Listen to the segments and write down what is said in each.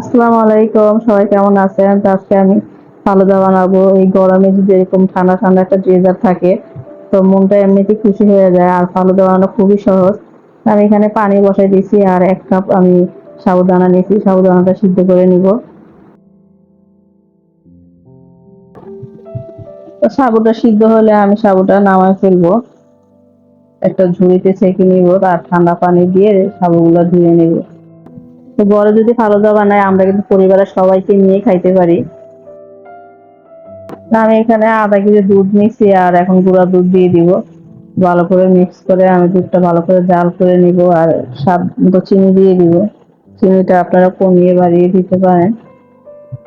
আসসালামু আলাইকুম, সবাই কেমন আছেন? তো আজকে আমি ফালুদা বানাবো। এই গরমে যদি এরকম ঠান্ডা ঠান্ডা একটা ড্রেজার থাকে, তো মনটা এমনিতে খুশি হয়ে যায়। আর ফালুদা বানানো খুবই সহজ। আমি এখানে পানি বসাই দিয়েছি আর এক কাপ আমি সাবুদানা নিয়েছি। সাবুদানাটা সিদ্ধ করে নিব। সাবুটা সিদ্ধ হলে আমি সাবুটা নামায় ফেলব। একটা ঝুড়িতে ছেঁকে নিব আর ঠান্ডা পানি দিয়ে সাবুগুলো ধুয়ে নেব। বড় যদি ফালুদা বানাই আমরা কিন্তু পরিবারের সবাইকে নিয়ে খাইতে পারি। আমি এখানে আধা কেজি দুধ নিচ্ছি আর এখন গুঁড়া দুধ দিয়ে দিব। ভালো করে মিক্স করে আমি দুধটা ভালো করে জাল করে নিব আর স্বাদ মতো চিনি দিয়ে দিব। চিনিটা আপনারা কমিয়ে বাড়িয়ে দিতে পারেন।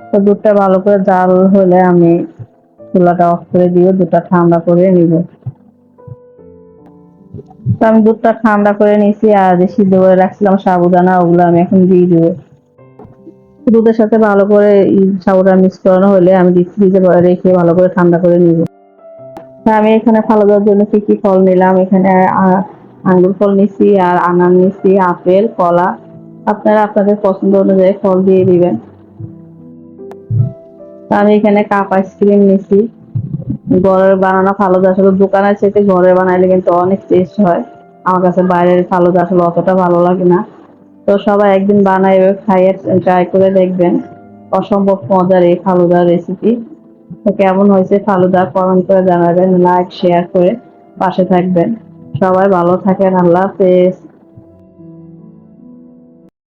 তো দুধটা ভালো করে জাল হলে আমি চুলাটা অফ করে দিয়ে দুধটা ঠান্ডা করে নিব। তো আমি দুধটা ঠান্ডা করে নিয়েছি আর সিদ্ধ করে রাখছিলাম সাবুদানা, ওগুলো আমি এখন দিয়ে দিব। দুধের সাথে ভালো করে সাবুটা মিক্স করানো হলে আমি ফ্রিজে রেখে ভালো করে ঠান্ডা করে নিব। আমি এখানে ফালুদার জন্য কি কি ফল নিলাম? এখানে আঙ্গুর ফল নিছি আর আনার নিছি আপেল, কলা। আপনারা আপনাদের পছন্দ অনুযায়ী ফল দিয়ে দিবেন। আমি এখানে কাপ আইসক্রিম নিছি ঘরের বানানো ফালুদা আসলে দোকানের চাইতে ঘরে বানাইলে কিন্তু অনেক টেস্ট হয়। আমার কাছে বাইরের ফালুদা আসলে অতটা ভালো লাগে না। তো সবাই একদিন বানাই খাইয়ে ট্রাই করে দেখবেন। অসম্ভব মজার এই ফালুদার রেসিপি তো কেমন হয়েছে ফালুদা কমেন্ট করে জানাবেন লাইক শেয়ার করে পাশে থাকবেন। সবাই ভালো থাকেন, আল্লাহ হাফেজ।